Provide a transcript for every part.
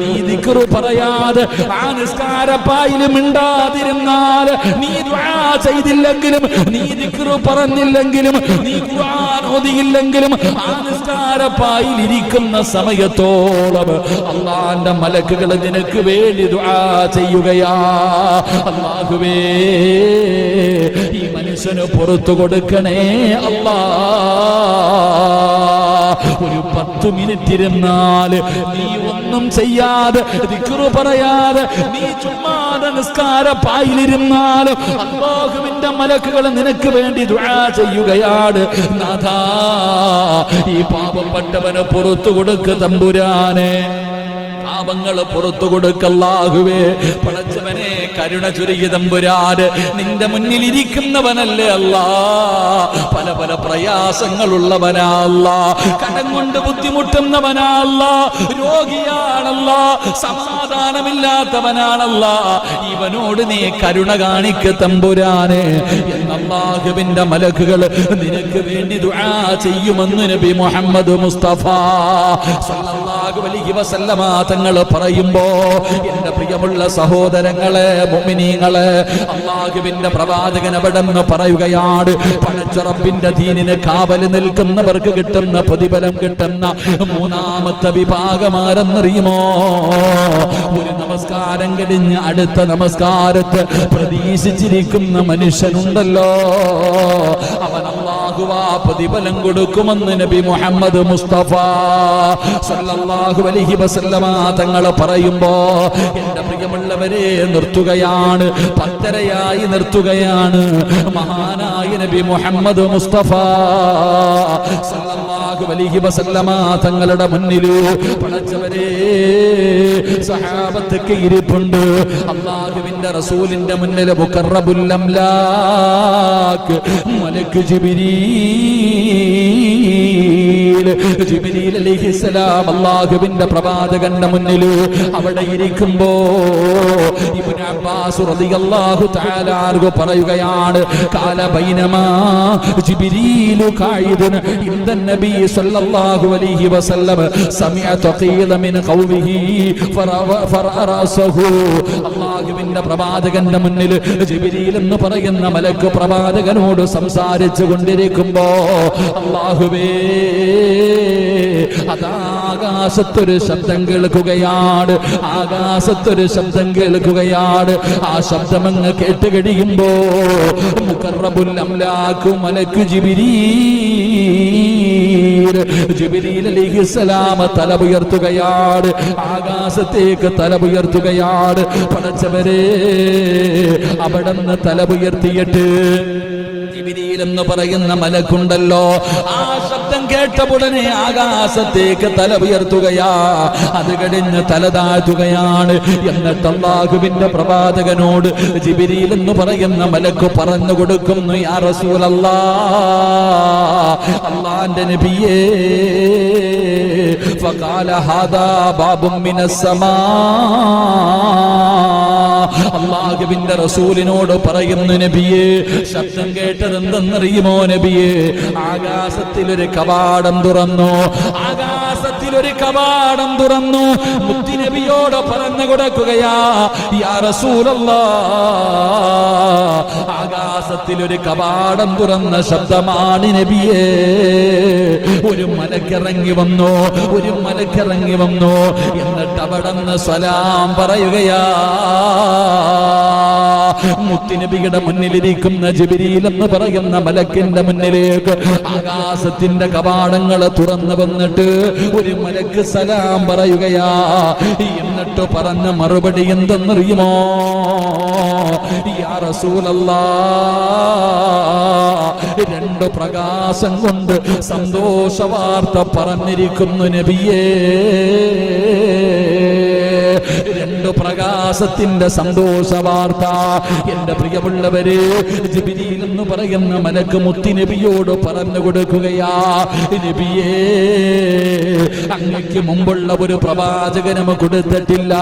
നീ ദിക്റ് പറയാതെ ആ നിസ്കാരപ്പായിലും മിണ്ടാതിരുന്നാൽ നീ ദുആ ചെയ്തില്ലെങ്കിലും നീ ദിക്റു പറഞ്ഞില്ലെങ്കിലും നീ ഖുർആൻ ഓതിയില്ലെങ്കിലും ആ നിസ്കാരപ്പായിൽ ഇരിക്കുന്ന സമയത്തോളം അള്ളാന്റെ മലക്കുകൾ നിനക്ക് വേണ്ടി ദുആ ചെയ്യുകയാ. അള്ളാഹുവേ ഈ മനുഷ്യന് പുറത്തു കൊടുക്കണേ അല്ലാ ഒരു പത്ത് മിനിറ്റ് ഇരുന്നാൽ നീ ഒന്നും ചെയ്യാതെ ദിക്റ് പറയാതെ നീ ചുമ്മാതെ നിസ്കാര പായിലിരുന്നാലും അള്ളാഹുവിന്റെ മലക്കുകൾ നിനക്ക് വേണ്ടി ദുആ ചെയ്യുകയാണ്. നാഥാ ഈ പാപപ്പെട്ടവന് പുറത്തു കൊടുക്ക് തമ്പുരാനെ. പാപങ്ങൾ പുറത്തു കൊടുക്കല്ലാഹുവേ പടച്ചവനെ കരുണ ചുരുകി തമ്പുരാന്. നിന്റെ മുന്നിൽ ഇരിക്കുന്നവനല്ലേ അല്ലാ. പല പല പ്രയാസങ്ങളുള്ളവനാല്ല കടം കൊണ്ട് ബുദ്ധിമുട്ടുന്നവനാല്ല രോഗിയാണല്ല. സമാധാനമില്ലാത്തവനാണല്ല. ഇവനോട് നീ കരുണ കാണിക്ക തമ്പുരാനെ. എന്നല്ലാഹുവിന്റെ മലക്കുകൾ നിനക്ക് വേണ്ടി ദുആ ചെയ്യുമെന്ന് നബി മുഹമ്മദ് മുസ്തഫ. സല്ലല്ലാഹു അലൈഹി വസല്ലമ തങ്ങൾ പറയുമ്പോ എന്റെ പ്രിയമുള്ള സഹോദരങ്ങളെ മുഅ്മിനീങ്ങളെ അള്ളാഹുവിന്റെ പ്രവാചകൻ അവിടെ നിന്ന് പറയുകയാണ്? പടച്ചുറപ്പിന്റെ ദീനിന് കാവൽ നിൽക്കുന്നവർക്ക് കിട്ടുന്ന പ്രതിഫലം കിട്ടുന്ന മൂന്നാമത്തെ വിഭാഗമാരെന്നറിയുമോ? ഒരു നമസ്കാരം കഴിഞ്ഞ് അടുത്ത നമസ്കാരത്ത് പ്രതീക്ഷിച്ചിരിക്കുന്ന മനുഷ്യനുണ്ടല്ലോ. അവൻ അള്ളാഹുവാ പ്രതിഫലം കൊടുക്കുമെന്ന് നബി മുഹമ്മദ് മുസ്തഫ സല്ലല്ലാഹു അലൈഹി വസല്ലമ തങ്ങൾ പറയുമ്പോ എന്റെ പ്രിയമുള്ളവരെ നിർത്തുകയാണ് പത്തരയായി നിർത്തുകയാണ് മഹാനായ നബി മുഹമ്മദ് മുസ്തഫ സല്ലല്ലാഹു തങ്ങളുടെ മുന്നിൽ പടച്ചവരെ സഹാബത്തൊക്കെ ഇരിപ്പുണ്ട്. അള്ളാഹുവിന്റെ റസൂലിന്റെ മുന്നിൽ മലക്ക് ജിബിരീൽ. ജിബിരീൽ അലൈഹിസ്സലാം അള്ളാഹുവിന്റെ പ്രവാചകന്റെ മുന്നിൽ അവിടെ ഇരിക്കുമ്പോ ഇബ്നു അബ്ബാസ് റളിയല്ലാഹു തആല പറയുകയാണ് കാല ബൈനമാ ജിബിരീലു ഖായിദുൻ ഇന്ദ നബി സല്ലല്ലാഹു അലൈഹി വസല്ലം സമിഅ തഖീല മിൻ ഖൗമിഹി ഫറഅറസഹു അള്ളാഹുവിന്റെ പ്രവാചകന്റെ മുന്നിൽ ജിബിരീൽ എന്ന് പറയുന്ന മലക്ക് പ്രവാചകനോട് സംസാരിച്ചു കൊണ്ടിരിക്കുമ്പോ അള്ളാഹുവേ അതാകാശത്തൊരു ശബ്ദം കേൾക്കുകയാണ് ആകാശത്തൊരു ശബ്ദം കേൾക്കുകയാണ്. ആ ശബ്ദം അങ്ങ് കേട്ട് കഴിയുമ്പോ മുഖറബുൽ അംലാക്കു മലക്കു ജിബിരീ ജിബിരീൽ അലൈഹിസ്സലാം തല ഉയർത്തുകയാണ്. ആകാശത്തേക്ക് തലപുയർത്തുകയാണ് പടച്ചവരെ അവിടെ നിന്ന് തലപുയർത്തിയിട്ട് ജിബിരിയിൽ എന്ന് പറയുന്ന മലക്കുണ്ടല്ലോ. ആ കേട്ട ഉടനെ ആകാശത്തേക്ക് തല ഉയർത്തുകയാ അത് കഴിഞ്ഞ് തല താഴ്ത്തുകയാണ് എന്നിട്ട് അള്ളാഹുവിന്റെ പ്രവാചകനോട് ജിബിരിയിൽ എന്ന് പറയുന്ന മലക്ക് പറഞ്ഞു കൊടുക്കുന്നു യാ റസൂലല്ലാ അള്ളാന്റെ നബിയേ فقال هذا باب من السماء അള്ളാഹുവിന്റെ റസൂലിനോട് പറയുന്നു നബിയെ ശബ്ദം കേട്ടത് എന്തെന്നറിയുമോ നബിയെ? ആകാശത്തിലൊരു കവാടം തുറന്നു. ആകാശത്തിലൊരു കവാടം തുറന്നു മുത്തിനബിയോട് പറഞ്ഞു കൊടുക്കുകയാ യാ ഒരു കവാടം തുറന്ന ശബ്ദമാണ് നബിയെ. ഒരു മലക്കിറങ്ങി വന്നു ഒരു മലക്കിറങ്ങി വന്നു എന്നിട്ട് അവിടെ നിന്ന് സലാം പറയുകയാ മുത്തിനബിയുടെ മുന്നിലിരിക്കുന്ന ജബിരിയിൽ എന്ന് പറയുന്ന മലക്കിന്റെ മുന്നിലേക്ക് ആകാശത്തിന്റെ കവാടങ്ങൾ തുറന്നു വന്നിട്ട് ഒരു മലക്ക് സലാം പറയുകയാ. എന്നിട്ട് പറഞ്ഞ മറുപടി എന്തെന്നറിയുമോ? രണ്ട് പ്രകാശം കൊണ്ട് സന്തോഷ വാർത്ത പറഞ്ഞിരിക്കുന്നു നബിയേ. പ്രകാശത്തിന്റെ സന്തോഷ വാർത്ത എന്റെ പ്രിയമുള്ളവരെ ജിബിരിയിൽ എന്ന് പറയുന്ന മലക്ക് മുത്തി നബിയോട് പറഞ്ഞു കൊടുക്കുകയാ. നബിയേ അങ്ങയ്ക്ക് മുമ്പുള്ള ഒരു പ്രവാചകനും കൊടുത്തിട്ടില്ല.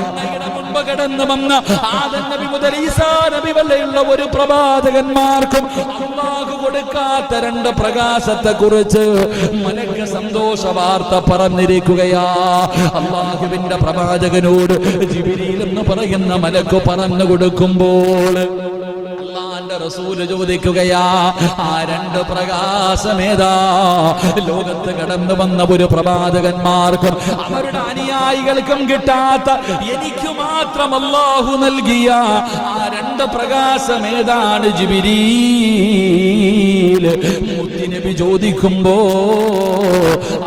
അങ്ങയുടെ കടന്നു വന്ന ആദൻ നബി മുതൽ ഈസാ നബി വരെയുള്ള ഒരു പ്രവാചകന്മാർക്കും അള്ളാഹു കൊടുക്കാത്ത രണ്ട് പ്രകാശത്തെ കുറിച്ച് മലക്ക് സന്തോഷ വാർത്ത പറഞ്ഞിരിക്കുകയാ. അള്ളാഹുവിന്റെ പ്രവാചകനോട് ജിബിരിയിൽ എന്ന് പറയുന്ന മലക്ക് പറഞ്ഞു കൊടുക്കുമ്പോൾ അള്ളാന്റെ റസൂൽ ചോദിക്കുകയാ ആ രണ്ട് പ്രകാശമേതാ? ലോകത്ത് കടന്നു വന്ന ഒരു പ്രവാചകന്മാർക്കും അവരുടെ അനുയായികൾക്കും കിട്ടാത്ത എനിക്ക് മാത്രം അല്ലാഹു നൽകിയ ആ രണ്ട് പ്രകാശമേതാണ് ജിബിരീൽ. മുത്തിനബി ചോദിക്കുമ്പോ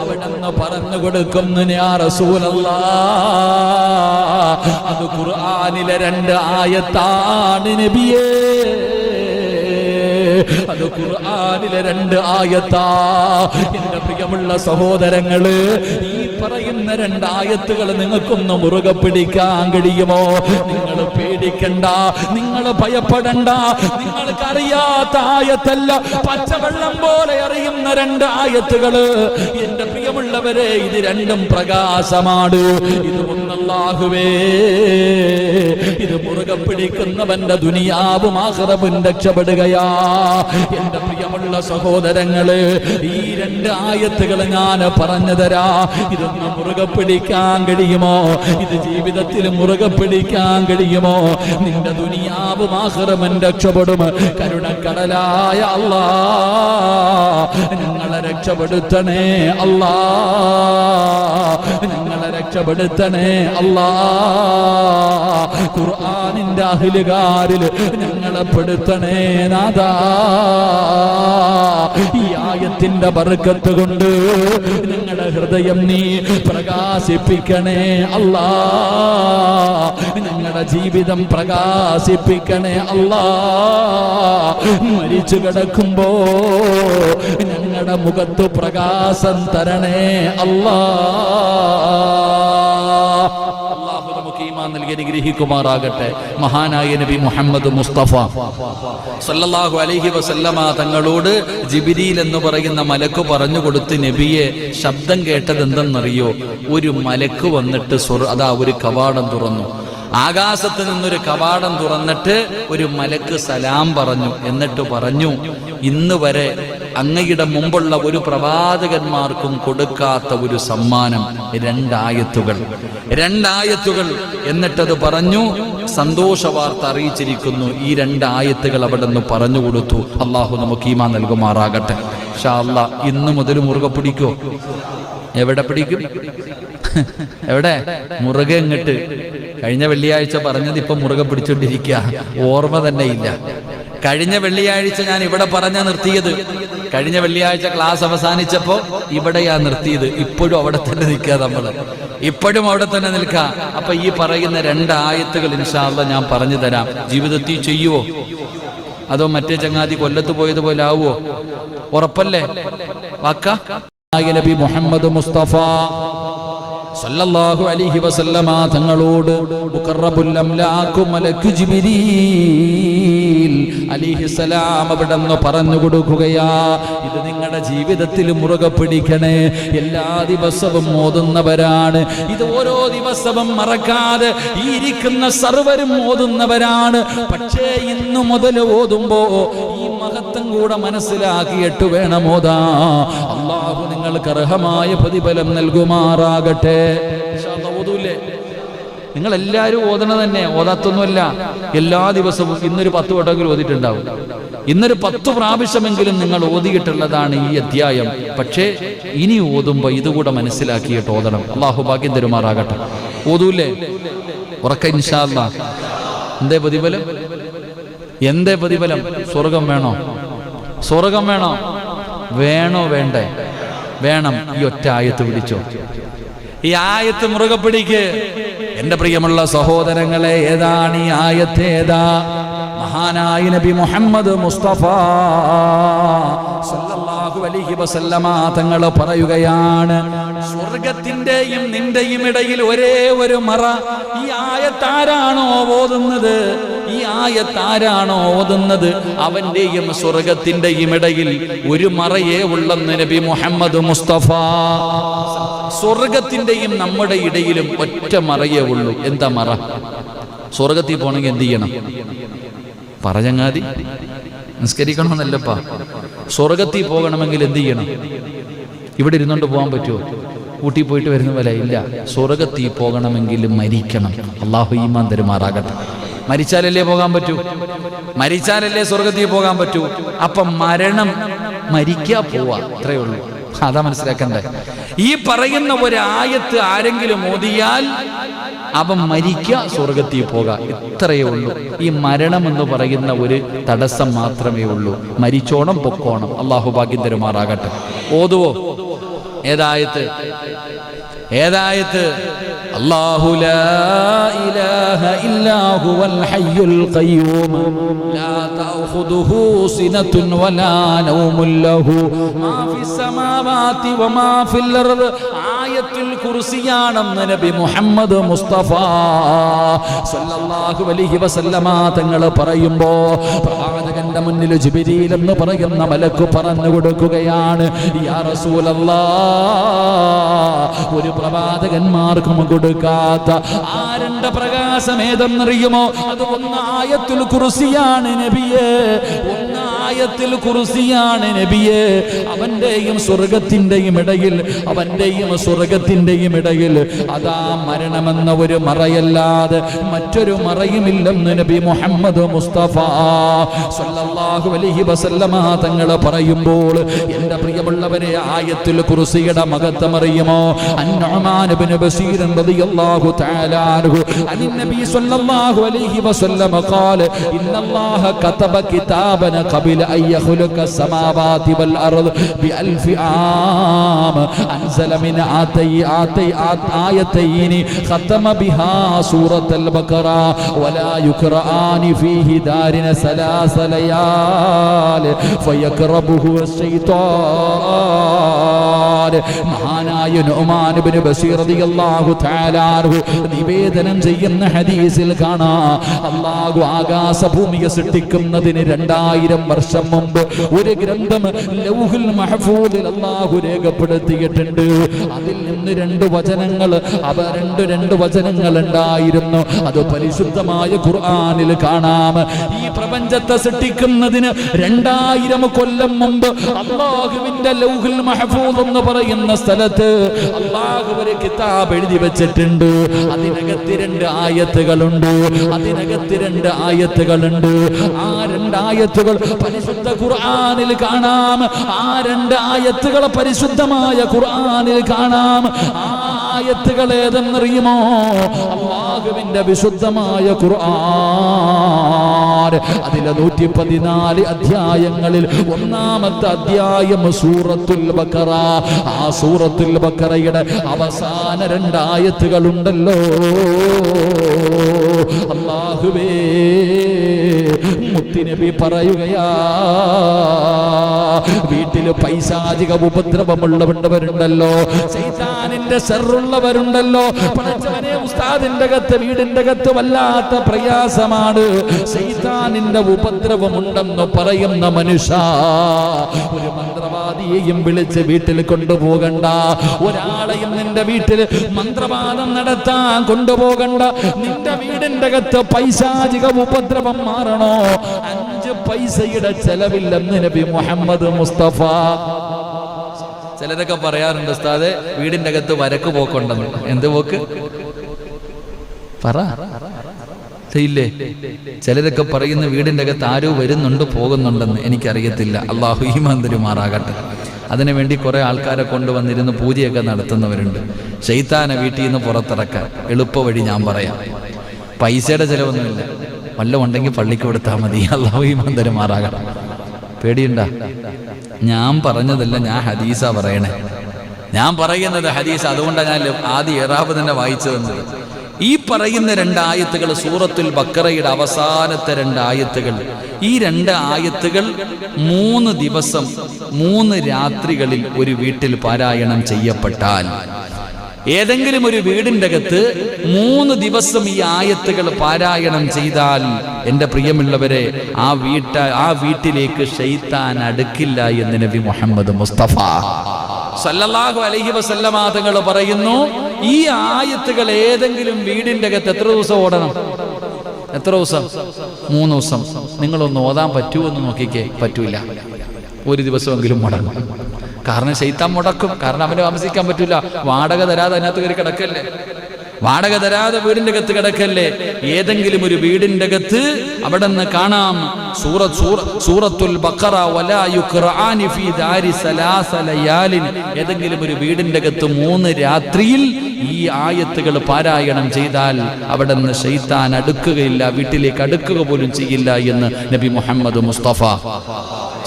അവിടെന്ന് പറഞ്ഞു കൊടുക്കുന്നു ഞാൻ റസൂലല്ലാ അത് ഖുർആനിലെ രണ്ട് ആയത്താണ് നബിയേ. അത് ഖുർആനിലെ രണ്ട് ആയത്താ. എന്റെ പ്രിയമുള്ള സഹോദരങ്ങൾ ഈ പറയുന്ന രണ്ടായത്തുകൾ നിങ്ങൾക്കൊന്ന് മുറുകെ പിടിക്കാൻ കഴിയുമോ? നിങ്ങൾ പേടിക്കണ്ട നിങ്ങൾ ഭയപ്പെടണ്ട. നിങ്ങൾക്ക് അറിയാത്ത ആയത്തല്ല പച്ചവെള്ളം പോലെ അറിയുന്ന രണ്ട് ആയത്തുകൾ. എന്റെ പ്രിയമുള്ളവരെ ഇത് രണ്ടും പ്രകാശമാണ്. ഇത് ഒന്നല്ലാഹുവേ ഇത് മുറുകെ പിടിക്കുന്നവന്റെ ദുനിയാവും ആഹ്റവും രക്ഷപ്പെടുകയാ. എന്റെ പ്രിയമുള്ള സഹോദരങ്ങൾ ഈ രണ്ട് ആയത്തുകൾ ഞാൻ പറഞ്ഞു തരാ. ഇതൊന്ന് മുറുകെ പിടിക്കാൻ കഴിയുമോ? ഇത് ജീവിതത്തിൽ മുറുകെ പിടിക്കാൻ കഴിയുമോ? നിന്റെ ദുനിയാവും ആഹ്റവും രക്ഷപ്പെടും. കരുണക്കടലായ അല്ലാ ഞങ്ങളെ രക്ഷപ്പെടുത്തണേ അല്ലാ ഞങ്ങളെ രക്ഷപ്പെടുത്തണേ ഖുർആനിന്റെ അഹിലുകാരിൽ ഞങ്ങളെ പെടുത്തണേ നാദാ ഈ ആയത്തിന്റെ ബർക്കത്ത് കൊണ്ട് ഞങ്ങളുടെ ഹൃദയം നീ പ്രകാശിപ്പിക്കണേ അല്ലാ ഞങ്ങളുടെ ജീവിതം പ്രകാശിപ്പിക്കണേ അല്ലാ മരിച്ചു കിടക്കുമ്പോ ഞങ്ങളുടെ മുഖത്ത് പ്രകാശം തരണേ അല്ലാ അനുഗ്രഹിക്കുമാറാകട്ടെ. മഹാനായ നബി മുഹമ്മദ് മുസ്തഫ. സല്ലല്ലാഹു അലൈഹി വസല്ലമ തങ്ങളോട് ജിബിരിൽ എന്ന് പറയുന്ന മലക്ക് പറഞ്ഞു കൊടുത്ത് നബിയെ ശബ്ദം കേട്ടത് എന്തെന്നറിയോ ഒരു മലക്ക് വന്നിട്ട് സ്വർ അതാ ഒരു കവാടം തുറന്നു. ആകാശത്ത് നിന്നൊരു കവാടം തുറന്നിട്ട് ഒരു മലക്ക് സലാം പറഞ്ഞു. എന്നിട്ട് പറഞ്ഞു ഇന്ന് വരെ അങ്ങയുടെ മുമ്പുള്ള ഒരു പ്രവാചകന്മാർക്കും കൊടുക്കാത്ത ഒരു സമ്മാനം രണ്ടായത്തുകൾ. രണ്ടായത്തുകൾ എന്നിട്ടത് പറഞ്ഞു സന്തോഷ വാർത്ത അറിയിച്ചിരിക്കുന്നു. ഈ രണ്ടായത്തുകൾ അവിടെ നിന്ന് പറഞ്ഞു കൊടുത്തു. അള്ളാഹു നമുക്ക് ഈമാ നൽകുമാറാകട്ടെ. ഷാ അല്ലാ ഇന്ന് മുതൽ മുറുകെ പിടിക്കോ? എവിടെ പിടിക്കും? എവിടെ? മുറുകെ ഇങ്ങട്ട്. കഴിഞ്ഞ വെള്ളിയാഴ്ച പറഞ്ഞത് ഇപ്പൊ മുറുകെ പിടിച്ചോണ്ടിരിക്കുക ഓർമ്മ തന്നെ ഇല്ല. കഴിഞ്ഞ വെള്ളിയാഴ്ച ഞാൻ ഇവിടെ പറഞ്ഞ നിർത്തിയത്. കഴിഞ്ഞ വെള്ളിയാഴ്ച ക്ലാസ് അവസാനിച്ചപ്പോ ഇവിടെയാ നിർത്തിയത്. ഇപ്പോഴും അവിടെ തന്നെ നിൽക്കുക നമ്മൾ. ഇപ്പോഴും അവിടെ തന്നെ നിൽക്കുക. അപ്പൊ ഈ പറയുന്ന രണ്ട് രണ്ടായത്തുകൾ ഇൻഷാല്ല ഞാൻ പറഞ്ഞു തരാം. ജീവിതത്തിൽ ചെയ്യുവോ? അതോ മറ്റേ ചങ്ങാതി കൊല്ലത്ത് പോയതുപോലെ ആവുമോ ഉറപ്പല്ലേ? വാക്ക. നബി മുഹമ്മദ് മുസ്തഫ സല്ലല്ലാഹു അലൈഹി വസല്ലമ തങ്ങളോട് മുഖറബുൽ അംലാഖു മലക്കു ജിബ്രീൽ അലിഹിസലാം അവിടെ നിന്ന് പറഞ്ഞു കൊടുക്കുകയാ ഇത് നിങ്ങളുടെ ജീവിതത്തിൽ മുറുകെ പിടിക്കണേ. എല്ലാ ദിവസവും ഓതുന്നവരാണ്. ഇത് ഓരോ ദിവസവും മറക്കാതെ ഈ ഇരിക്കുന്ന സർവരും ഓതുന്നവരാണ്. പക്ഷേ ഇന്നു മുതൽ ഓതുമ്പോ ഈ മഹത്വം കൂടെ മനസ്സിലാക്കിയിട്ട് വേണം ഓതാ. അള്ളാഹു നിങ്ങൾക്ക് അർഹമായ പ്രതിഫലം നൽകുമാറാകട്ടെ. നിങ്ങൾ എല്ലാവരും ഓതണ തന്നെ. ഓതാത്തൊന്നുമല്ല. എല്ലാ ദിവസവും ഇന്നൊരു പത്ത് വട്ടമെങ്കിലും ഓതിയിട്ടുണ്ടാവും. ഇന്നൊരു പത്ത് പ്രാവശ്യമെങ്കിലും നിങ്ങൾ ഓതിയിട്ടുള്ളതാണ് ഈ അധ്യായം. പക്ഷേ ഇനി ഓതുമ്പോ ഇതുകൂടെ മനസ്സിലാക്കിയിട്ട് ഓതണം. അള്ളാഹു ഭാഗ്യം തരുമാറാകട്ടെ. ഓതൂല്ലേ? ഉറക്ക ഇൻഷാല്ല എന്തേ പ്രതിഫലം? എന്തേ പ്രതിഫലം? സ്വർഗം വേണോ? സ്വർഗം വേണോ? വേണോ വേണ്ടേ? വേണം. ഈ ഒറ്റ ആയത്ത് പിടിച്ചോ. ഈ ആയത്ത് മുറുകെ പിടിക്ക് എന്റെ പ്രിയമുള്ള സഹോദരങ്ങളെ ഏതാണ് ഈ ആയത്തേതാ മഹാനായ നബി മുഹമ്മദ് മുസ്തഫ സല്ലല്ലാഹു അലൈഹി വസല്ലമ തങ്ങൾ പറയുകയാണ് സ്വർഗത്തിന്റെയും നിന്റെയും ഇടയിൽ ഒരേ ഒരു മറ. ഈ ആയത്താരാണോ ഓതുന്നത്? ഈ ആയത്താരാണോ ഓതുന്നത്? അവന്റെയും സ്വർഗത്തിന്റെയും ഇടയിൽ ഒരു മറയേ ഉള്ളെന്ന് നബി മുഹമ്മദ് മുസ്തഫ. സ്വർഗത്തിന്റെയും നമ്മുടെ ഇടയിലും ഒറ്റ മറയേ ഉള്ളൂ. എന്താ മറ? സ്വർഗത്തിൽ പോകണമെങ്കിൽ എന്ത് ചെയ്യണം? പറഞ്ഞങ്ങാതി. നിസ്കരിക്കണമെന്നല്ലപ്പാ. സ്വർഗത്തിൽ പോകണമെങ്കിൽ എന്ത് ചെയ്യണം? ഇവിടെ ഇരുന്നുകൊണ്ട് പോകാൻ പറ്റുമോ? ഊട്ടി പോയിട്ട് വരുന്ന പോലെ ഇല്ല സ്വർഗത്തിൽ പോകണമെങ്കിൽ മരിക്കണം. അള്ളാഹു ഈമാൻ തരുമാറാകട്ടെ. മരിച്ചാലല്ലേ പോകാൻ പറ്റൂ? മരിച്ചാലല്ലേ സ്വർഗത്തിൽ പോകാൻ പറ്റൂ? അപ്പം മരണം മരിക്കാ പോവാ. അത്രേ ഉള്ളൂ. അതാ മനസ്സിലാക്കണ്ടേ. ഈ പറയുന്ന ഒരായത്ത് ആരെങ്കിലും ഓതിയാൽ അവൻ മരിക്കുക സ്വർഗത്തിൽ പോകാം. ഇത്രയേ ഉള്ളൂ. ഈ മരണം എന്ന് പറയുന്ന ഒരു തടസ്സം മാത്രമേ ഉള്ളൂ. മരിച്ചോണം പൊക്കോണം. അള്ളാഹു ഭാഗ്യം തരുമാറാകട്ടെ. ഓതുവോ? ഏതായത്ത് ഏതായത്ത് അല്ലാഹു ലാ ഇലാഹ ഇല്ലാ ഹയ്യുൽ ഖയ്യൂം ലാ തഅഖുദുഹു സിനതുൻ വലാ നൗമുൻ ലഹു. മാ വമാ ഫിൽ അർദ്. ആയത്തുൽ കുർസിയാണെന്ന് നബി മുഹമ്മദ് മുസ്തഫ. സല്ലല്ലാഹു അലൈഹി വസല്ലമ തങ്ങൾ പറയുമ്പോ പ്രവാചകന്റെ മുന്നിൽ ജിബ്രീൽ എന്ന് പറയുന്ന മലക്ക് പറഞ്ഞു കൊടുക്കുകയാണ്. ഒരു പ്രവാചകന്മാർക്കും കൊടുക്കാത്ത ആരണ്ട പ്രകാശം ഏതെന്നറിയുമോ അത് ഒന്ന് ആയത്തുൽ കുർസിയാണ് നബിയെ. ആയത്തിൽ കുർസിയാണ് നബിയെ അവന്റെയും സ്വർഗത്തിന്റെയും ഇടയിൽ അവന്റെയും സ്വർഗത്തിന്റെയും ഇടയിൽ അതാ മരണമെന്ന ഒരു മറയല്ലാതെ മറ്റൊരു മറയുമില്ലെന്ന് നബി മുഹമ്മദ് മുസ്തഫ സല്ലല്ലാഹു അലൈഹി വസല്ലമ തങ്ങൾ പറയുമ്പോൾ എൻ്റെ പ്രിയമുള്ളവരെ ആയത്തിൽ കുർസിയുടെ മഹത്വം അറിയുമോ അന്നുഅമാൻ ഇബ്നു ബസീർ റളിയല്ലാഹു തആല അൻഹു അനി നബി സല്ലല്ലാഹു അലൈഹി വസല്ലമ قال ان الله كتب كتابا قبل ان يخلق السماوات والارض بألف عام انزل من آتي آتي آت- آيتين ختم بها سورة البقرة ولا يقرآن فيه دار ثلاث ليال فيقربه الشيطان മഹാനായ നുഅ്മാൻ ഇബ്നു ബശീർ റളിയല്ലാഹു തആല അൻഹു നിവേദനം ചെയ്യുന്ന ഹദീസിൽ കാണാ അല്ലാഹു ആകാശഭൂമിയെ സൃഷ്ടിക്കുന്നതിന് രണ്ടായിരം വർഷം മുമ്പ് ഒരു ഗ്രന്ഥം ലൗഹുൽ മഹഫൂദിൽ അള്ളാഹു രേഖപ്പെടുത്തിയിട്ടുണ്ട്. അതിൽ നിന്ന് രണ്ട് വചനങ്ങൾ അവ രണ്ട് രണ്ട് വചനങ്ങൾ ഉണ്ടായിരുന്നു. അത് പരിശുദ്ധമായ ഖുർആനിൽ കാണാം. ഈ പ്രപഞ്ചത്തെ സൃഷ്ടിക്കുന്നതിന് രണ്ടായിരം കൊല്ലം മുമ്പ് അള്ളാഹുവിന്റെ ലൗഹുൽ മഹഫൂദ് എന്ന് പറയുന്ന സ്ഥലത്ത് അള്ളാഹു ഒരു കിതാബ് എഴുതി വെച്ചിട്ടുണ്ട്. അതിനകത്ത് രണ്ട് ആയത്തുകളുണ്ട്. അതിനകത്ത് രണ്ട് ആയത്തുകളുണ്ട്. ആ രണ്ട് ആയത്തുകൾ പരിശുദ്ധ ഖുർആാനിൽ കാണാം. ആ രണ്ട് ആയത്തുകളെ പരിശുദ്ധമായ ഖുർആാനിൽ കാണാം. ആയത്തുകൾ ഏതെന്നറിയുമോ? അള്ളാഹുവിന്റെ വിശുദ്ധമായ ഖുർആൻ. അതിലെ നൂറ്റി പതിനാല് അധ്യായങ്ങളിൽ ഒന്നാമത്തെ അധ്യായം സൂറത്തുൽ ബക്കറ ആ സൂറത്തുൽ ബക്കറയുടെ അവസാന രണ്ടായത്തുകളുണ്ടല്ലോ. അള്ളാഹുവേ. മുത്തിനബി പറയുകയാ വീട്ടിൽ പൈശാചിക ഉപദ്രവമുള്ളവരുണ്ടല്ലോ സൈതാനിന്റെ സെറുള്ളവരുണ്ടല്ലോ ഉസ്താദിന്റെ അകത്ത് വീടിന്റെ അകത്ത് വല്ലാത്ത പ്രയാസമാണ്. സൈതാനിന്റെ ഉപദ്രവമുണ്ടെന്ന് പറയുന്ന മനുഷ്യ ഒരു മന്ത്രവാദിയെയും വിളിച്ച് വീട്ടിൽ കൊണ്ടുപോകണ്ട. ഒരാളെയും നിന്റെ വീട്ടിൽ മന്ത്രവാദം നടത്താൻ കൊണ്ടുപോകണ്ട. നിന്റെ വീടിന്റെ അകത്ത് പൈശാചിക ഉപദ്രവം മാറണോ? അഞ്ച് പൈസയുടെ ചെലവില്ലെന്ന് നബി മുഹമ്മദ് മുസ്തഫ. ചിലരൊക്കെ പറയാറുണ്ട് ഉസ്താദെ വീടിന്റെ അകത്ത് വരക്ക് പോക്കുണ്ടെന്ന്. എന്ത് പോക്ക്? പറ. ഇല്ലേ ചിലരൊക്കെ പറയുന്ന വീടിന്റെ അകത്ത് ആരോ വരുന്നുണ്ട് പോകുന്നുണ്ടെന്ന് എനിക്കറിയത്തില്ല. അള്ളാഹു ഈമാൻ തരുമാറാകട്ടെ. അതിനുവേണ്ടി കുറെ ആൾക്കാരെ കൊണ്ടുവന്നിരുന്ന് പൂജയൊക്കെ നടത്തുന്നവരുണ്ട്. ശൈത്താന വീട്ടിൽ നിന്ന് പുറത്തിറക്കാൻ. എളുപ്പ വഴി ഞാൻ പറയാം. പൈസയുടെ ചിലവൊന്നുമില്ല. വല്ലതും ഉണ്ടെങ്കിൽ പള്ളിക്ക് കൊടുത്താൽ മതി. അള്ളാഹു ഈമാൻ തരുമാറാകട്ടെ. പേടിയുണ്ട? ഞാൻ പറഞ്ഞതല്ല ഞാൻ ഹദീസാ പറയണേ. ഞാൻ പറയുന്നത് ഹദീസ് അതുകൊണ്ടാണ് ഞാൻ ആദ്യ ഇറാബ് തന്നെ വായിച്ചു തന്നത് ഈ പറയുന്ന രണ്ടായത്തുകൾ സൂറത്തുൽ ബക്കറയുടെ അവസാനത്തെ രണ്ടായത്തുകൾ. ഈ രണ്ട് ആയത്തുകൾ മൂന്ന് ദിവസം മൂന്ന് രാത്രികളിൽ ഒരു വീട്ടിൽ പാരായണം ചെയ്യപ്പെട്ടാൽ. ഏതെങ്കിലും ഒരു വീടിന്റെ അകത്ത് മൂന്ന് ദിവസം ഈ ആയത്തുകൾ പാരായണം ചെയ്താൽ എന്റെ പ്രിയമുള്ളവരെ ആ വീട്ട ആ വീട്ടിലേക്ക് ഷെയ്ത്താൻ അടുക്കില്ല എന്ന് നബി മുഹമ്മദ് മുസ്തഫ. സല്ലല്ലാഹു അലൈഹി വസല്ലമ തങ്ങൾ പറയുന്നു ഈ ആയത്തുകൾ ഏതെങ്കിലും വീടിന്റെ അകത്ത് എത്ര ദിവസം ഓടണം? എത്ര ദിവസം? മൂന്ന് ദിവസം. നിങ്ങളൊന്ന് ഓതാൻ പറ്റുമെന്ന് നോക്കിക്കേ. പറ്റൂല. ഒരു ദിവസമെങ്കിലും മുടങ്ങും. കാരണം ശൈത്താൻ മുടക്കും. കാരണം അവന് താമസിക്കാൻ പറ്റൂല. വാടക തരാതെ അതിനകത്ത് കയറി കിടക്കല്ലേ? വാടക തരാതെ വീടിന്റെ അകത്ത് കിടക്കല്ലേ? ഏതെങ്കിലും ഒരു വീടിന്റെ അകത്ത് അവിടെ നിന്ന് കാണാം സൂറത്ത് സൂറത്തുൽ ബക്കറ വലാ യുഖ്റആനി ഫീ ദാരി സലാസ ലയാലിൻ. ഏതെങ്കിലും ഒരു വീടിന്റെ അകത്ത് മൂന്ന് രാത്രിയിൽ ഈ ആയത്തുകൾ പാരായണം ചെയ്താൽ അവിടെ നിന്ന് ഷെയ്ത്താൻ അടുക്കുകയില്ല വീട്ടിലേക്ക് അടുക്കുക പോലും ചെയ്യില്ല എന്ന് നബി മുഹമ്മദ് മുസ്തഫ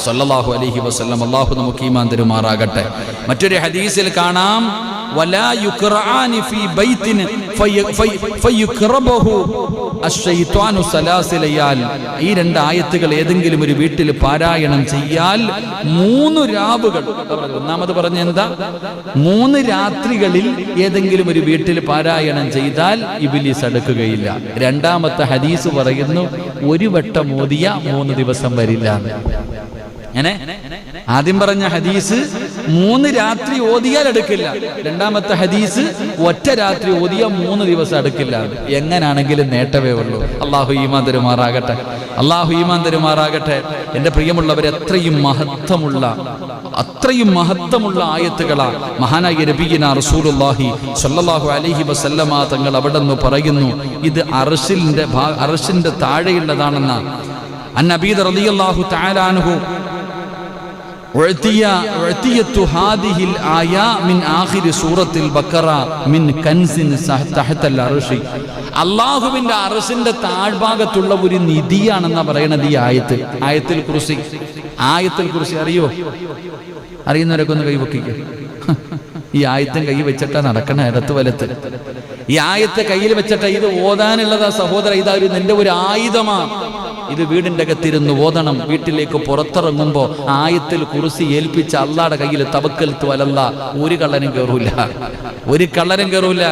സല്ലല്ലാഹു അലൈഹി വസല്ലം. അള്ളാഹു നമുക്ക് ഈമാൻ തരുമാറാകട്ടെ. മറ്റൊരു ഹദീസിൽ കാണാം. സലാസി ലയാൽ. ഈ രണ്ട് ആയത്തുകൾ ഏതെങ്കിലും ഒരു വീട്ടിൽ പാരായണം ചെയ്യാൽ മൂന്ന് രാവുകൾ. ഒന്നാമത് പറഞ്ഞ എന്താ? മൂന്ന് രാത്രികളിൽ ഏതെങ്കിലും ഒരു വീട്ടിൽ പാരായണം ചെയ്താൽ ഇബിലിസ് അടുക്കുകയില്ല. രണ്ടാമത്തെ ഹദീസ് പറയുന്നു ഒരു വട്ടം ഓതിയ മൂന്ന് ദിവസം വരില്ല. ആദ്യം പറഞ്ഞ ഹദീസ് മൂന്ന് രാത്രി ഓതിയാൽ എടുക്കില്ല രണ്ടാമത്തെ ഹദീസ് ഒറ്റ രാത്രി ഓതിയ മൂന്ന് ദിവസം എടുക്കില്ല എങ്ങനാണെങ്കിലും നേട്ടമേ ഉള്ളൂ. അള്ളാഹു ഈമാൻ തരുമാറാകട്ടെ. അള്ളാഹു ഈമാൻ തരുമാറാകട്ടെ. എന്റെ പ്രിയമുള്ളവർ എത്രയും മഹത്വമുള്ള അത്രയും മഹത്വമുള്ള ആയത്തുകളാ മഹാനായ രബീന റസൂലുള്ളാഹി സ്വല്ലല്ലാഹു അലൈഹി വസല്ലമ തങ്ങൾ അവിടെ നിന്ന് പറയുന്നു ഇത് അർഷിന്റെ ഭാ- അർഷിന്റെ താഴെയുള്ളതാണെന്ന. അന്നബീദ് റളിയല്ലാഹു തആല അൻഹു അള്ളാഹുവിന്റെ അറസിന്റെ താഴ്ഭാഗത്തുള്ള ഒരു നിധിയാണെന്നാ പറയണത് ഈ ആയത്ത്. ആയത്തിൽ കുറിച്ച് ആയത്തിൽ കുറിച്ച് അറിയോ? അറിയുന്നവരൊക്കെ ഒന്ന് കൈവക്കിക്കുക ഈ ആയത്തും കൈ വെച്ചിട്ടാ നടക്കണ ഇടത്ത് വലത്ത്. ഈ ആയത്തെ കയ്യിൽ വെച്ചിട്ട് ഇത് ഓതാനുള്ളതാ സഹോദര ഇതാ ഒരു നിന്റെ ഒരു ആയുധമാ ഇത് വീടിന്റെ അകത്തിരുന്ന് ഓതണം. വീട്ടിലേക്ക് പുറത്തിറങ്ങുമ്പോൾ ആയത്തിൽ കുറിച്ച് ഏൽപ്പിച്ച അള്ളാടെ കയ്യിൽ തവക്കൽത്ത് വലല്ല ഒരു കള്ളനും കയറൂല ഒരു കള്ളനും കയറൂല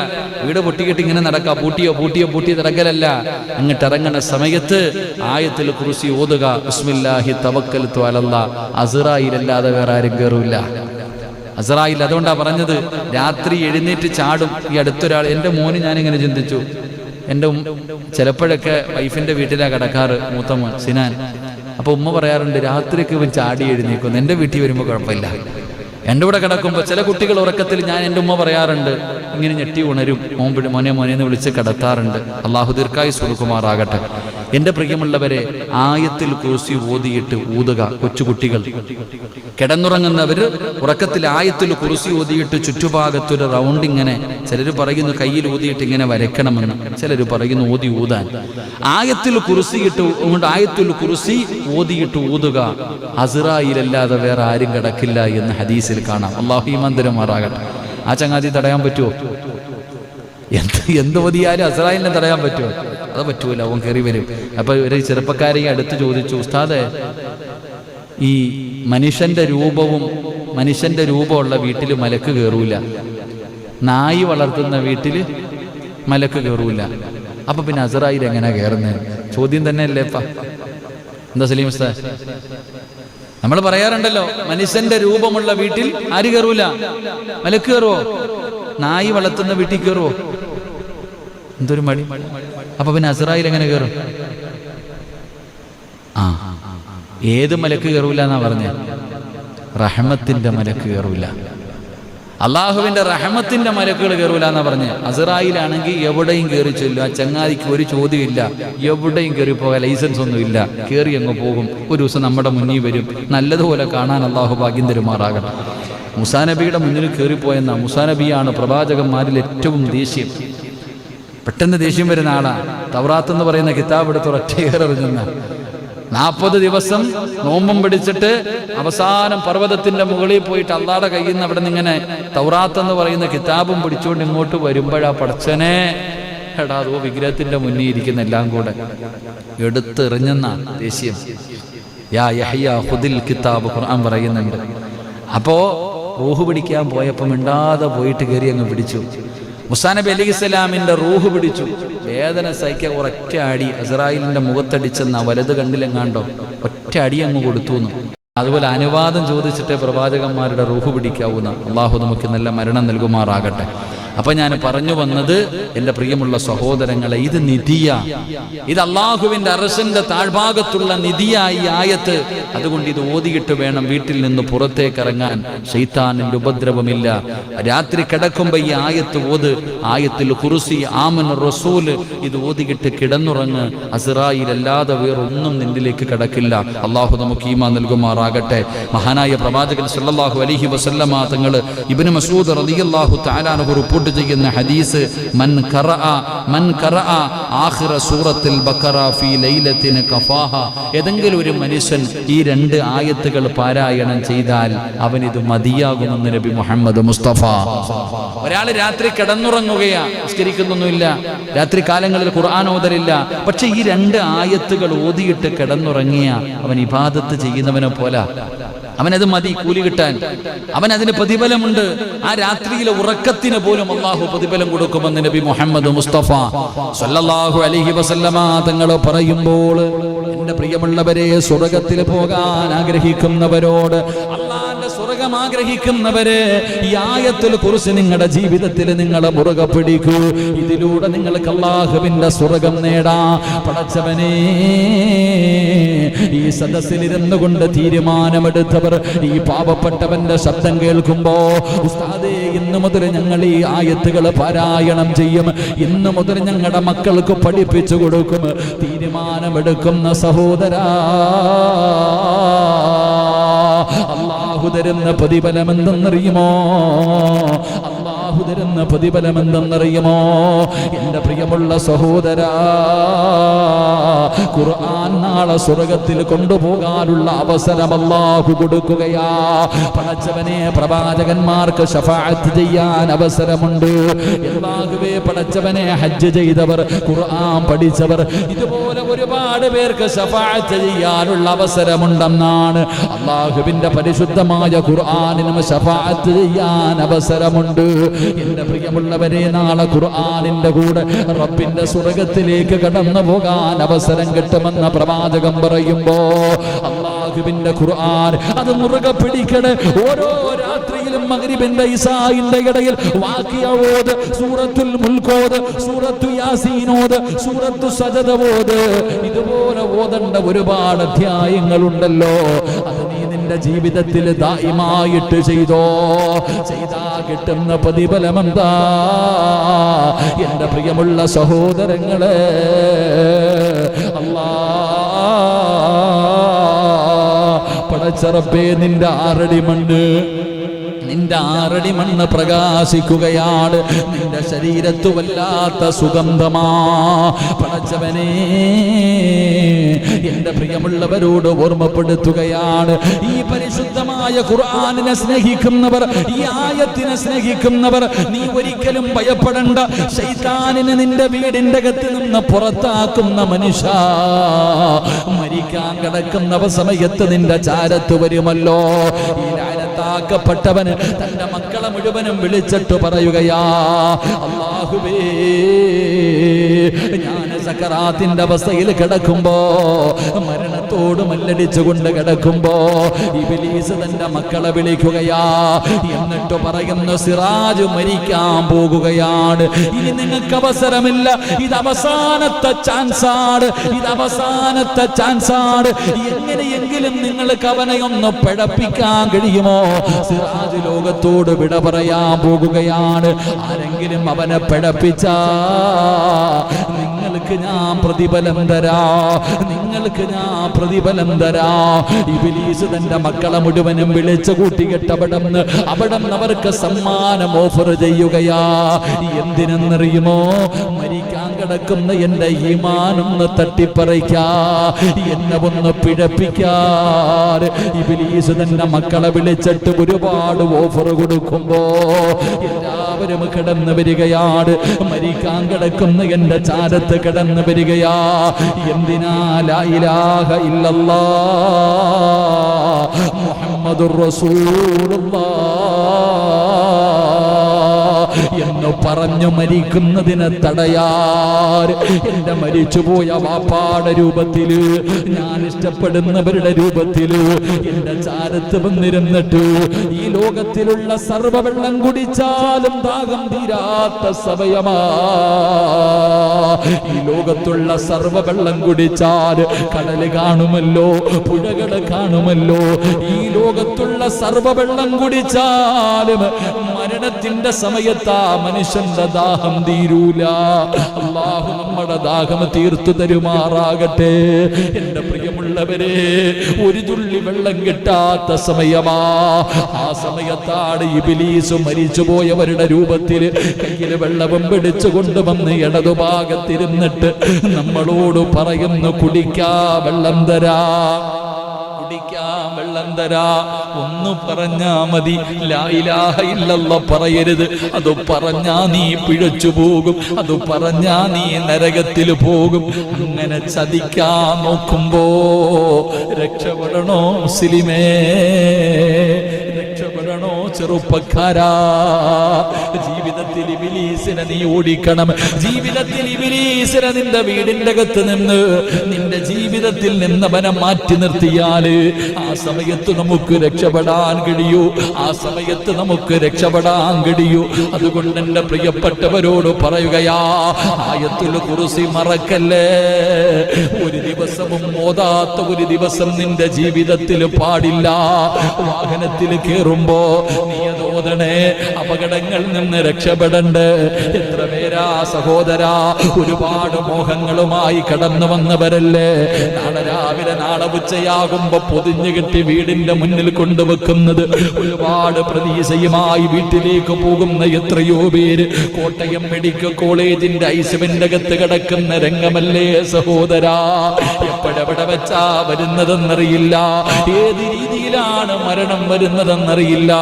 വീട് പൊട്ടിക്കിട്ട് ഇങ്ങനെ നടക്കാം. പൂട്ടിയോ പൂട്ടിയോ പൂട്ടി നടക്കലല്ല അങ്ങോട്ട് ഇറങ്ങുന്ന സമയത്ത് ആയത്തിൽ കുറിച്ച് ഓതുക. ഉസ്മില്ലാഹി തവക്കൽത്ത് വലല്ല അസുറായിലല്ലാതെ വേറെ ആരും കയറൂല അസറായിൽ അതുകൊണ്ടാണ് പറഞ്ഞത്. രാത്രി എഴുന്നേറ്റ് ചാടും. ഈ അടുത്തൊരാൾ എന്റെ മോന് ഞാനിങ്ങനെ ചിന്തിച്ചു. എന്റെ ചിലപ്പോഴൊക്കെ വൈഫിന്റെ വീട്ടിലാ കിടക്കാറ് മൂത്തമ്മ സിനാൻ. അപ്പൊ ഉമ്മ പറയാറുണ്ട് രാത്രിക്ക് ഇവൻ ചാടി എഴുന്നേക്കുന്നു എന്റെ വീട്ടിൽ വരുമ്പോൾ കുഴപ്പമില്ല. എന്റെ കൂടെ കിടക്കുമ്പോൾ ചില കുട്ടികൾ ഉറക്കത്തിൽ ഞാൻ എന്റെ ഉമ്മ പറയാറുണ്ട് ഇങ്ങനെ ഞെട്ടി ഉണരും. മോനെ മോനെ എന്ന് വിളിച്ച് കിടത്താറുണ്ട്. അള്ളാഹു ദീർഘായി സുൽക്കുമാറാകട്ടെ എന്റെ പ്രിയമുള്ളവരെ ആയത്തിൽ കുറിച്ച് ഓതിയിട്ട് ഊതുക കൊച്ചുകുട്ടികൾ. കിടന്നുറങ്ങുന്നവര് ഉറക്കത്തിൽ ആയത്തിൽ കുറിച്ച് ഓതിയിട്ട് ചുറ്റുഭാഗത്തൊരു റൗണ്ട് ഇങ്ങനെ ചിലർ പറയുന്നു കയ്യിൽ ഊതിയിട്ട് ഇങ്ങനെ വരയ്ക്കണമെന്ന്. ചിലർ പറയുന്നു ഓതി ഊതാൻ. ആയത്തിൽ കുറിച്ചിട്ട് കൊണ്ട് ആയത്തിൽ കുറിച്ച് ഓതിയിട്ട് ഊതുക. അസിറായിലല്ലാതെ വേറെ ആരും കിടക്കില്ല എന്ന് ഹദീസിൽ കാണാം. അള്ളാഹു ഈമാന്തരമാറാകട്ടെ ആ ചങ്ങാതി തടയാൻ പറ്റുമോ എന്ത് എന്ത് ഓതിയാലും അസറായിലിനെ തടയാൻ പറ്റുമോ അത് പറ്റൂല അവൻ കയറി വരും. അപ്പൊ ഒരു ചെറുപ്പക്കാരെ അടുത്ത് ചോദിച്ചു ഉസ്താദെ ഈ മനുഷ്യന്റെ രൂപവും മനുഷ്യന്റെ രൂപമുള്ള വീട്ടിൽ മലക്ക് കയറൂല നായി വളർത്തുന്ന വീട്ടിൽ മലക്ക് കയറൂല അപ്പൊ പിന്നെ അസറായി എങ്ങനെ കയറുന്നത് ചോദ്യം തന്നെ അല്ലേ എന്താ സലീം ഉസ്താദ്? നമ്മൾ പറയാറുണ്ടല്ലോ മനുഷ്യന്റെ രൂപമുള്ള വീട്ടിൽ ആര് കയറൂല മലക്ക് കയറുവോ നായി വളർത്തുന്ന വീട്ടിൽ കയറുവോ എന്തൊരു മടി. അപ്പൊ പിന്നെ അസറായിൽ എങ്ങനെ കയറും ആ ഏത് മലക്ക് കയറൂല എന്നാ പറഞ്ഞ? റഹമത്തിന്റെ മലക്ക് കയറൂല അള്ളാഹുവിന്റെ റഹമത്തിന്റെ മലക്കുകൾ കയറൂല എന്നാ പറഞ്ഞ്? അസറായിലാണെങ്കിൽ എവിടെയും കയറി ചെല്ലും ആ ചങ്ങാതിക്ക് ഒരു ചോദ്യമില്ല. എവിടെയും കയറി പോകാൻ ലൈസൻസ് ഒന്നും ഇല്ല. കയറി അങ്ങ് പോകും. ഒരു ദിവസം നമ്മുടെ മുന്നിൽ വരും. നല്ലതുപോലെ കാണാൻ അള്ളാഹു ഭാഗ്യം തരുമാറാകണം മുസാനബിയുടെ മുന്നിൽ കയറിപ്പോയെന്ന മുസാനബിയാണ് പ്രവാചകന്മാരിൽ ഏറ്റവും ദേഷ്യം. പെട്ടെന്ന് ദേഷ്യം വരുന്ന ആളാണ് തവറാത്ത് എന്ന് പറയുന്ന കിതാബ് എടുത്ത് ഒറ്റയേറെറിഞ്ഞെന്ന നാൽപ്പത് ദിവസം നോമ്പും പിടിച്ചിട്ട് അവസാനം പർവതത്തിന്റെ മുകളിൽ പോയിട്ട് അള്ളാടെ കയ്യിൽ നിന്ന് അവിടെ നിന്ന് ഇങ്ങനെ തൗറാത്ത് എന്ന് പറയുന്ന കിതാബും പിടിച്ചുകൊണ്ട് ഇങ്ങോട്ട് വരുമ്പോഴാ പടച്ചനെ എടാ അതോ വിഗ്രഹത്തിന്റെ മുന്നിൽ ഇരിക്കുന്ന എല്ലാം കൂടെ. എടുത്തെറിഞ്ഞെന്ന ദേഷ്യം. യാ യഹ്യ ഹുദിൽ കിതാബ് ഖുർആൻ പറയുന്നുണ്ട്. അപ്പോ റൂഹ് പിടിക്കാൻ പോയപ്പോ മിണ്ടാതെ പോയിട്ട് കയറി അങ്ങ് പിടിച്ചു. മുസാ നബി അലി ഇസ്ലാമിന്റെ റൂഹ് പിടിച്ചു. വേദന സഹിക്ക ഒരൊറ്റ അടി അസറായിലിന്റെ മുഖത്തടിച്ചെന്ന വലത് കണ്ടിലെങ്ങാണ്ടോ ഒറ്റ അടി അങ്ങ് കൊടുത്തു അതുപോലെ അനുവാദം ചോദിച്ചിട്ട് പ്രവാചകന്മാരുടെ റൂഹ് പിടിക്കാവുന്ന. അള്ളാഹു നമുക്ക് നല്ല മരണം നൽകുമാറാകട്ടെ. അപ്പൊ ഞാൻ പറഞ്ഞു വന്നത് എന്റെ പ്രിയമുള്ള സഹോദരങ്ങളെ ഇത് നിധിയ. ഇത് അള്ളാഹുവിന്റെ അറസിന്റെ താഴ്ഭാഗത്തുള്ള നിധിയായി ആയത്ത്. അതുകൊണ്ട് ഇത് ഓതിയിട്ട് വേണം വീട്ടിൽ നിന്ന് പുറത്തേക്ക് ഇറങ്ങാൻ. ഷെയ്ത്താനിന്റെ ഉപദ്രവമില്ല. രാത്രി കിടക്കുമ്പോ ഈ ആയത്ത് ഓത്. ആയത്തിൽ കുറുസി ആമൻ റസൂൽ ഇത് ഓതിയിട്ട് കിടന്നുറങ്ങ്. അസിറായിൽ അല്ലാതെ വേറൊന്നും നിന്നിലേക്ക് കിടക്കില്ല. അള്ളാഹു നമുക്ക് ഈമാ നൽകുമാറാകട്ടെ. മഹാനായ പ്രവാചകൻ സല്ലാഹു അലഹി വസല്ലമ തങ്ങൾ ഇബ്നു മസൂദ് റളിയല്ലാഹു താലാനഹു റിപ്പോർട്ട് ചെയ്യുന്ന ഹദീസ് മൻ ഖറഅ മൻ ഖറഅ ആഖിറ സൂറത്തിൽ ബക്കറ ഫീ ലൈലത്തിന് കഫാഹ. ഏതെങ്കിലും ഒരു മനുഷ്യൻ ഈ രണ്ട് ആയത്തുകൾ പാരായണം ചെയ്താൽ അവൻ ഇത് മതിയാകുമെന്ന് നബി മുഹമ്മദ് മുസ്തഫ. ഒരാൾ രാത്രി കിടന്നുറങ്ങുകയാ നിസ്കരിക്കുന്നൊന്നുമില്ല. രാത്രി കാലങ്ങളിൽ ഖുർആൻ ഓതലില്ല. പക്ഷെ ഈ രണ്ട് ആയത്തുകൾ ഓതിയിട്ട് കിടന്നുറങ്ങിയ അവൻ ഇബാദത്ത് ചെയ്യുന്നവനെ പോലെ. അവനത് മതി കൂലി കിട്ടാൻ. അവൻ അതിന് പ്രതിഫലമുണ്ട്. ആ രാത്രിയിലെ ഉറക്കത്തിന് പോലും അള്ളാഹു പ്രതിഫലം കൊടുക്കുമെന്ന് നബി മുഹമ്മദ് മുസ്തഫ സല്ലല്ലാഹു അലൈഹി വസല്ലമ തങ്ങൾ പറയുമ്പോൾ എന്റെ പ്രിയമുള്ളവരെ സ്വർഗത്തിൽ പോകാൻ ആഗ്രഹിക്കുന്നവരോട് ആഗ്രഹിക്കുന്നവരെ ഈ ആയത്തിൽ കുറിച്ച് നിങ്ങളുടെ ജീവിതത്തിൽ നിങ്ങളെ മുറുകെ പിടിക്കൂ. ഇതിലൂടെ നിങ്ങൾക്ക് അള്ളാഹുവിന്റെ സ്വർഗം നേടാ. പടച്ചവനേ ഈ സദസ്സിലിരുന്നു കൊണ്ട് തീരുമാനമെടുത്തവർ ഈ പാവപ്പെട്ടവന്റെ ശബ്ദം കേൾക്കുമ്പോ ഉസ്താദേ ഇന്നു മുതൽ ഞങ്ങൾ ഈ ആയത്തുകൾ പാരായണം ചെയ്യും. ഇന്നു മുതൽ ഞങ്ങളുടെ മക്കൾക്ക് പഠിപ്പിച്ചു കൊടുക്കും. തീരുമാനമെടുക്കുന്ന സഹോദരാ അള്ളാഹു തരുന്ന പ്രതിഫലം എന്തെന്നറിയുമോ തരുന്ന പ്രതിഫലം എന്തെന്നറിയുമോ എന്റെ പ്രിയമുള്ള സഹോദര ഖുർആൻ നാളെ സ്വർഗത്തിൽ കൊണ്ടുപോകാനുള്ള അവസരം അള്ളാഹു കൊടുക്കുകയാ. പടച്ചവനെ പ്രവാചകന്മാർക്ക് ഷഫാഅത്ത് ചെയ്യാൻ അവസരമുണ്ട്. അള്ളാഹുവേ പടച്ചവനെ ഹജ്ജ് ചെയ്തവർ ഖുർആൻ പഠിച്ചവർ ഇതുപോലെ ഒരുപാട് പേർക്ക് ഷഫാഅത്ത് ചെയ്യാനുള്ള അവസരമുണ്ടെന്നാണ് അള്ളാഹുവിന്റെ പരിശുദ്ധമായ ഖുർആനിനും ഷഫാഅത്ത് ചെയ്യാൻ അവസരമുണ്ട്. എന്റെ പ്രിയമുള്ളവരെ നാളെ ഖുർആനിന്റെ കൂടെ റബ്ബിന്റെ സ്വർഗത്തിലേക്ക് കടന്നു പോകാൻ അവസരം കിട്ടുമെന്ന പ്രവാചകം പറയുമ്പോ അള്ളാഹുവിന്റെ ഖുർആൻ അത് മുറുകെ പിടിക്കണേ. ഓരോ രാത്രിയിലും മഗ്രിബിന്റെ ഇസായിന്റെ ഇടയിൽ വാക്കിയോത് സൂറത്തുൽ മുൽക്കോത് സൂറത്തു യാസീനോത് സൂറത്തു സജതവോത് ഇതുപോലെ ഓതണ്ട ഒരുപാട് അധ്യായങ്ങളുണ്ടല്ലോ. അത് നീ നിന്റെ ജീവിതത്തിൽ ദായിമായിട്ട് ചെയ്തോ? ചെയ്താ കിട്ടുന്ന പ്രതിഫലം എന്താ എന്റെ പ്രിയമുള്ള സഹോദരങ്ങളെ അല്ലാ. പടച്ചറപ്പേ നിന്റെ ആറടി മണ്ണ് നിന്റെ ആറടി മണ്ണ് പ്രകാശിക്കുകയാണ്. നിന്റെ ശരീരത്തു വല്ലാത്ത സുഗന്ധമാ. പടച്ചവനെ എന്റെ പ്രിയമുള്ളവരോട് ഓർമ്മപ്പെടുത്തുകയാണ്. ഈ പരിശുദ്ധമായ ഖുർആാനിനെ സ്നേഹിക്കുന്നവർ ഈ ആയത്തിനെ സ്നേഹിക്കുന്നവർ നീ ഒരിക്കലും ഭയപ്പെടേണ്ട. ശൈതാനിന് നിന്റെ വീടിന്റെ അകത്ത് നിന്ന് പുറത്താക്കുന്ന മനുഷ്യ. മരിക്കാൻ കിടക്കുന്ന സമയത്ത് നിന്റെ ചാരത്ത് വരുമല്ലോ. ഈ ലാനത്താക്കപ്പെട്ടവന് തന്റെ മക്കളെ മുഴുവനും വിളിച്ചിട്ട് പറയുകയാ അള്ളാഹുവേ ഞാൻ സക്കറാത്തിന്റെ അവസ്ഥയിൽ കിടക്കുമ്പോ മരണത്തോട് മല്ലടിച്ചുകൊണ്ട് കിടക്കുമ്പോ ഇബിലീസ് തന്റെ മക്കളെ വിളിക്കുകയാ. എന്നിട്ട് പറയുന്ന സിറാജ് മരിക്കാൻ പോകുകയാണ്. ഇനി നിങ്ങൾക്ക് അവസരമില്ല. ഇത് അവസാനത്തെ ചാൻസ് ആണ് ഇത് അവസാനത്തെ ചാൻസ് ആണ് എങ്ങനെയെങ്കിലും നിങ്ങൾക്ക് അവനെ ഒന്ന് പിഴപ്പിക്കാൻ കഴിയുമോ? സിറാജ് ലോകത്തോട് വിട പറയാൻ പോകുകയാണ്. ആരെങ്കിലും അവനെ പിഴപ്പിച്ച നിങ്ങൾക്ക് ഞാൻ പ്രതിഫലം തരാ. നിങ്ങൾക്ക് ഞാൻ പ്രതിഫലം തരാ. ഇബിലീസ് തന്റെ മക്കളെ മുഴുവനും വിളിച്ചു കൂട്ടികെട്ടവിടന്ന് അവിടം അവർക്ക് സമ്മാനം ഓഫർ ചെയ്യുകയാ. എന്തിനെന്നറിയുമോ? മരിക്കാൻ കിടക്കുന്ന എന്റെ ഈമാനൊന്ന് തട്ടിപ്പറിക്കാ എന്നെ ഒന്ന് പിഴപ്പിക്കാൻ തന്റെ മക്കളെ വിളിച്ചിട്ട് ഒരുപാട് ഓഫർ കൊടുക്കുമ്പോ എല്ലാവരും കിടന്നു വരികയാണ്. മരിക്കാൻ കിടക്കുന്ന എന്റെ ചാരത്ത് കിടന്നു വരികയാ. എന്തിനാ ഇലാഹ ഇല്ലല്ലാ? എന്ന് പറഞ്ഞു മരിക്കുന്നതിന് തടയാർ. എന്റെ മരിച്ചുപോയ വാപ്പാടെ രൂപത്തിൽ ഞാൻ ഇഷ്ടപ്പെടുന്നവരുടെ രൂപത്തിൽ എന്റെ ചാരത്ത് വന്നിരുന്നിട്ട് ഈ ലോകത്തിലുള്ള സർവവെള്ളം കുടിച്ചാലും ദാഹം തീരാത്ത സമയമാ. ഈ ലോകത്തുള്ള സർവവെള്ളം കുടിച്ചാൽ കടൽ കാണുമല്ലോ പുഴകൾ കാണുമല്ലോ. ഈ ലോകത്തുള്ള സർവവെള്ളം കുടിച്ചാലും മരണത്തിന്റെ സമയത്ത് ആ മനുഷ്യന്റെ ദാഹം തീരൂല. അള്ളാഹു നമ്മുടെ ദാഹം തീർത്തു തരുമാറാകട്ടെ. എന്റെ പ്രിയമുള്ളവരെ ഒരു തുള്ളി വെള്ളം കിട്ടാത്ത സമയമാ. ആ സമയത്താണ് ഇബിലീസ് മരിച്ചുപോയവരുടെ രൂപത്തിൽ കയ്യിൽ വെള്ളവും പിടിച്ചു കൊണ്ടുവന്ന് ഇടതുഭാഗത്തിരുന്നിട്ട് നമ്മളോട് പറയുന്നു കുടിക്കാ വെള്ളം തരാ. വെള്ളം ഒന്ന് പറഞ്ഞാ മതി. ഇല്ലല്ല പറയരുത്. അത് പറഞ്ഞാ നീ പിഴച്ചു പോകും. അത് പറഞ്ഞാ നീ നരകത്തിൽ പോകും. അങ്ങനെ ചതിക്കാൻ നോക്കുമ്പോ രക്ഷപ്പെടണോ മുസ്ലിമേ ചെറുപ്പക്കാരാ. ജീവിതത്തിൽ ഇബിലീസിനെ നീ ഓടിക്കണം. ജീവിതത്തിൽ ഇബിലീസിനെ നിന്റെ വീടിന്റെ അകത്ത് നിന്ന് നിന്റെ ജീവിതത്തിൽ നിന്ന് വനം മാറ്റി നിർത്തിയാൽ ആ സമയത്ത് നമുക്ക് രക്ഷപ്പെടാൻ കഴിയൂ. ആ സമയത്ത് നമുക്ക് രക്ഷപ്പെടാൻ കഴിയൂ. അതുകൊണ്ട് എന്റെ പ്രിയപ്പെട്ടവരോട് പറയുകയാ ആയത്തിൽ കുറിസി മറക്കല്ലേ? ഒരു ദിവസവും മോതാത്ത ഒരു ദിവസം നിന്റെ ജീവിതത്തിൽ പാടില്ല. വാഹനത്തിൽ കേറുമ്പോ നീ അത് ഓതണേ അപകടങ്ങളിൽ നിന്ന് രക്ഷപ്പെടണ്ട്. എത്ര പേരാ സഹോദരാ ഒരുപാട് മോഹങ്ങളുമായി കടന്നു വന്നവരല്ലേ? നാളെ രാവിലെ നാളെ ഉച്ചയാകുമ്പോ പൊതിഞ്ഞു കെട്ടി വീടിന്റെ മുന്നിൽ കൊണ്ടുവെക്കുന്നത് ഒരുപാട് പ്രതീക്ഷയുമായി വീട്ടിലേക്ക് പോകുന്ന എത്രയോ പേര്. കോട്ടയം മെഡിക്കൽ കോളേജിന്റെ ഐസുവിന്റെ അകത്ത് കിടക്കുന്ന രംഗമല്ലേ സഹോദരാ? എപ്പോഴെവിടെ വെച്ചാ വരുന്നതെന്നറിയില്ല. ഏത് രീതിയിലാണ് മരണം വരുന്നതെന്നറിയില്ല.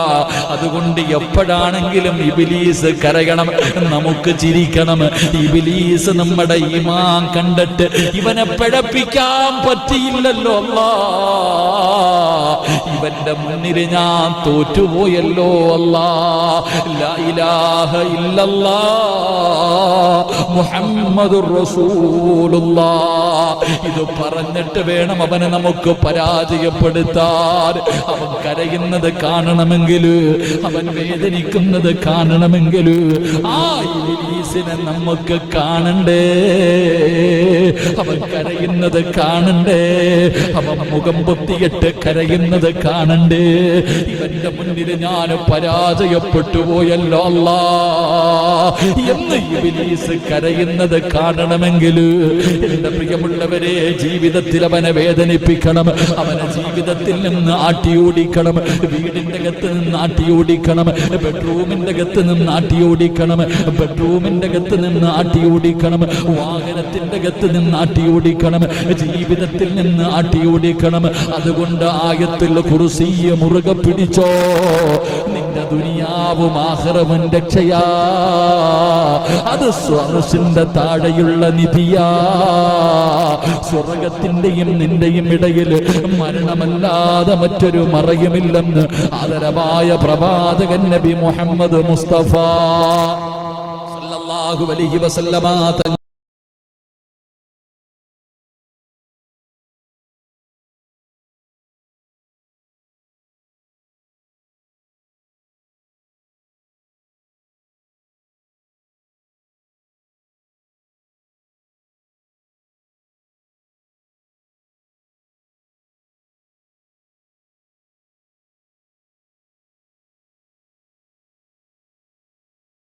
അതുകൊണ്ട് എപ്പോഴാണെങ്കിലും ഇബിലീസ് കരയണം നമുക്ക് ചിരിക്കണം. ഇബിലീസ് നമ്മുടെ ഈമാൻ കണ്ടിട്ട് ഇവനെ പിഴപ്പിക്കാൻ പറ്റിയില്ലല്ലോ അല്ലാ. ഇവന്റെ മുന്നിൽ ഞാൻ തോറ്റുപോയല്ലോ അല്ലാ. ഇലാഹ ഇല്ലല്ലാ. ഇത് പറഞ്ഞിട്ട് വേണം അവനെ നമുക്ക് പരാജയപ്പെടുത്താൻ. അവൻ കരയുന്നത് കാണണമെങ്കിൽ അവൻ വേദനിക്കുന്നത് കാണണമെങ്കിൽ നമുക്ക് കാണണ്ടേ? അവൻ കരയുന്നത് കാണണ്ടേ? അവൻ മുഖം പൊത്തിയിട്ട് കരയുന്നത് കാണണ്ടേ? ഇവന്റെ മുന്നിൽ ഞാൻ പരാജയപ്പെട്ടു പോയല്ലോ അല്ല. എന്ന് ഇബിലീസ് കരയുന്നത് കാണണമെങ്കിൽ എന്റെ പ്രിയമുള്ളവരെ ജീവിതത്തിൽ അവനെ വേദനിപ്പിക്കണം. അവനെ ജീവിതത്തിൽ നിന്ന് ആട്ടിയോടിക്കണം. വീടിന്റെ അകത്ത് നിന്ന് ആട്ടിയോടിക്കണം. ബെഡ്റൂമിന്റെ അകത്ത് നിന്ന് ആട്ടി ഓടിക്കണം. ബെഡ്റൂമിന്റെ അകത്ത് നിന്ന് ആട്ടി ഓടിക്കണം. വാഹനത്തിന്റെ അകത്ത് നിന്ന് ആട്ടി ഓടിക്കണം. ജീവിതത്തിൽ നിന്ന് ആട്ടി ഓടിക്കണം. അതുകൊണ്ട് ആയത്തിൽ കുറുസീയ മുറുകെ പിടിച്ചോ. നിന്റെ ദുനിയാവും ആഹ്റവും രക്ഷയാ. അത് സ്വർസിന്റെ താഴെയുള്ള നിധിയാ. സ്വർഗത്തിന്റെയും നിന്റെയും ഇടയിൽ മരണമല്ലാതെ മറ്റൊരു മറയുമില്ലെന്ന് ആദരവായ പ്രവാചകൻ നബി മുഹമ്മദ് മുസ്തഫ. സല്ലല്ലാഹു അലൈഹി വസല്ലമ